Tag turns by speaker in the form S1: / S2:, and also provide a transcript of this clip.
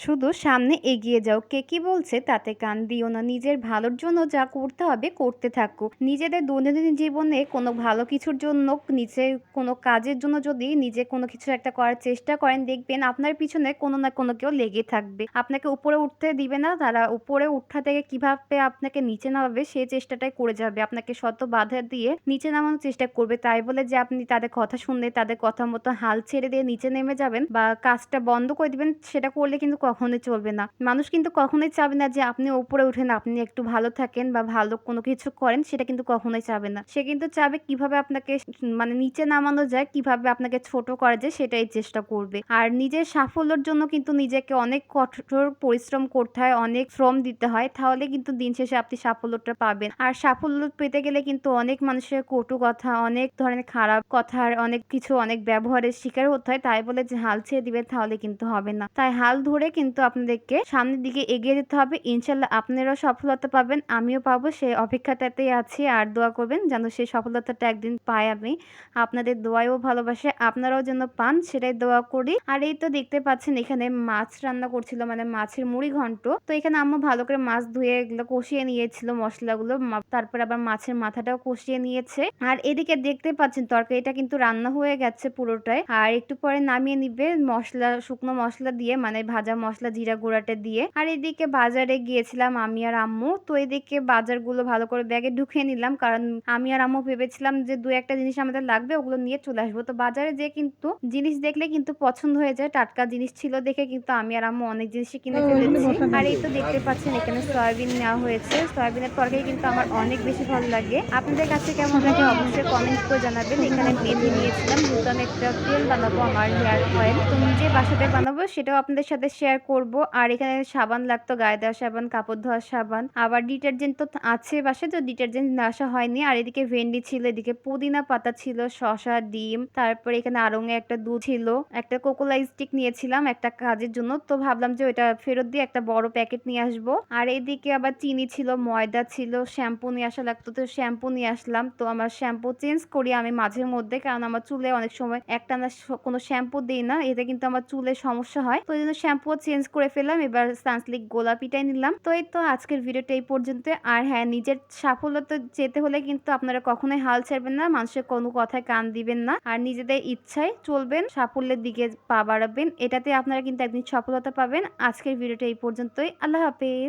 S1: শুধু সামনে এগিয়ে যাও। কে কি বলছে তাতে কান দিও না। নিজের ভালোর জন্য যা করতে হবে, করতে থাকো। নিজেদের দৈনন্দিন জীবনে কোনো ভালো কিছুর জন্য নিজের কোনো কাজের জন্য যদি নিজে কোনো কিছু একটা করার চেষ্টা করেন, দেখবেন আপনার পিছনে কোনো না কোনো কেউ লেগে থাকবে। আপনাকে উপরে উঠতে দিবে না। তারা উপরে উঠা থেকে কীভাবে আপনাকে নিচে নামাবে সেই চেষ্টাটাই করে যাবে। আপনাকে শত বাধা দিয়ে নিচে নামানোর চেষ্টা করবে। তাই বলে যে আপনি তাদের কথা শুনলে, তাদের কথা মতো হাল ছেড়ে দিয়ে নিচে নেমে যাবেন বা কাজটা বন্ধ করে দিবেন, সেটা করলে কিন্তু কখনোই চলবে না। মানুষ কিন্তু কখনোই চাবে না যে আপনি উপরে উঠেন, আপনি একটু ভালো থাকেন বা ভালো কোনো কিছু করেন, সেটা কিন্তু কখনোই চাবে না। সে কিন্তু চাবে কীভাবে আপনাকে মানে নিচে নামানো যায়, কীভাবে আপনাকে ছোট করা যায়, সেটাই চেষ্টা করবে। আর নিজের সাফল্যের জন্য কিন্তু নিজেকে অনেক কঠোর পরিশ্রম করতে হয়, অনেক শ্রম দিতে হয়, তাহলে কিন্তু দিন শেষে আপনি সাফল্যটা পাবেন। আর সাফল্য পেতে গেলে কিন্তু অনেক মানুষের কটু কথা, অনেক ধরনের খারাপ কথার, অনেক কিছু অনেক ব্যবহারের শিকার হতে হয়, তাই বলে যে হাল ছেড়ে দিবেন, তাহলে কিন্তু হবে না। তাই হাল ধরে কিন্তু আপনাদেরকে সামনের দিকে এগিয়ে যেতে হবে। ইনশাল্লাহ আপনারাও সফলতা পাবেন, আমিও পাবো। সেই অপেক্ষাটাতেই আছি, আর দোয়া করবেন যেন সেই সফলতাটা একদিন পাই আমি। আপনাদের দোয়ায়ও ভালোবাসে, আপনারাও যেন পান, সেটাই দোয়া করি। আর এই তো দেখতে পাচ্ছেন, এখানে মাছ রান্না করছিল মানে মাছের মুড়ি ঘন্ট। তো এখানে আম্মু ভালো করে মাছ ধুয়ে এগুলো কষিয়ে নিয়েছিল মশলাগুলো তারপর আবার মাছের মাথাটাও কষিয়ে নিয়েছে। আর এদিকে দেখতে পাচ্ছেন, তরকারিটা কিন্তু রান্না হয়ে গেছে পুরোটাই। আর একটু পরে নামিয়ে নিবে, মশলা, শুকনো মশলা দিয়ে মানে ভাজা মশলা জিরা গুঁড়াটা দিয়ে। আর এদিকে বাজারে গিয়েছিলাম আমি আর আম্মু। তো এদিকে বাজারগুলো ভালো করে ব্যাগে ঢুকিয়ে নিলাম। কারণ আমি আর আম্মু ভেবেছিলাম যে দু একটা জিনিস আমাদের লাগবে ওগুলো নিয়ে চলে আসব। তো বাজারে যে কিন্তু জিনিস দেখলে কিন্তু পছন্দ হয়ে যায়। টাটকা জিনিস ছিল দেখে কিন্তু আমি আর আম্মু অনেক জিনিসই কিনে ফেলেছি। আর এই তো দেখতে পাচ্ছেন এখানে সয়াবিন নেওয়া হয়েছে। সয়াবিনের তরকারি কিন্তু আমার অনেক বেশি ভালো লাগে। আপনাদের কাছে কেমন লাগে অবশ্যই কমেন্ট করে জানাবেন। এখানে মেথি নিয়েছিলাম। যেহেতু আমি একটা তেল বানাবো আমার হেয়ার অয়েল। তো নিজে বাসাতে বানাবো সেটাও আপনাদের সাথে শেয়ার করব। আর এখানে সাবান লাগতো, গায়ে দেওয়া সাবান, কাপড় ধোয়ার সাবান। আবার ডিটারজেন্ট তো আছে বাসে তো ডিটারজেন্ট আসা হয়নি। আর এদিকে ভেন্ডি ছিল, এদিকে পুদিনা পাতা ছিল শশা ডিম, তারপরে এখানে আরঙে একটা দুধ ছিল। একটা কোকোলা স্টিক নিয়েছিলাম একটা কাজের জন্য, তো ভাবলাম যে ওইটা ফেরত দিয়ে একটা বড় প্যাকেট নিয়ে আসব। আর এদিকে আবার চিনি ছিল, ময়দা ছিল, শ্যাম্পু নিয়ে আসা লাগতো, তো শ্যাম্পু নিয়ে আসলাম। তো আমার শ্যাম্পু চেঞ্জ করি আমি মাঝে মধ্যে, কারণ আমার চুলে অনেক সময় একটা না কোনো শ্যাম্পু দিই না, এতে কিন্তু আমার চুলে সমস্যা হয়। তো এই জন্য শ্যাম্পু চেঞ্জ করে ফেললাম, এবার সানসলিক গোলাপিটাই নিলাম। তো এই তো আজকের ভিডিওটা এই পর্যন্ত আর হ্যাঁ নিজের সাফল্যতে যেতে হলে কিন্তু আপনারা কখনোই হাল ছাড়বেন না, মানুষের কোনো কথায় কান দিবেন না। আর নিজেদের ইচ্ছায় চলবেন, সাফল্যের দিকে পা বাড়াবেন, এটাতে আপনারা কিন্তু একদিন সফলতা পাবেন। আজকের ভিডিওটা এই পর্যন্তই। আল্লাহ হাফেজ।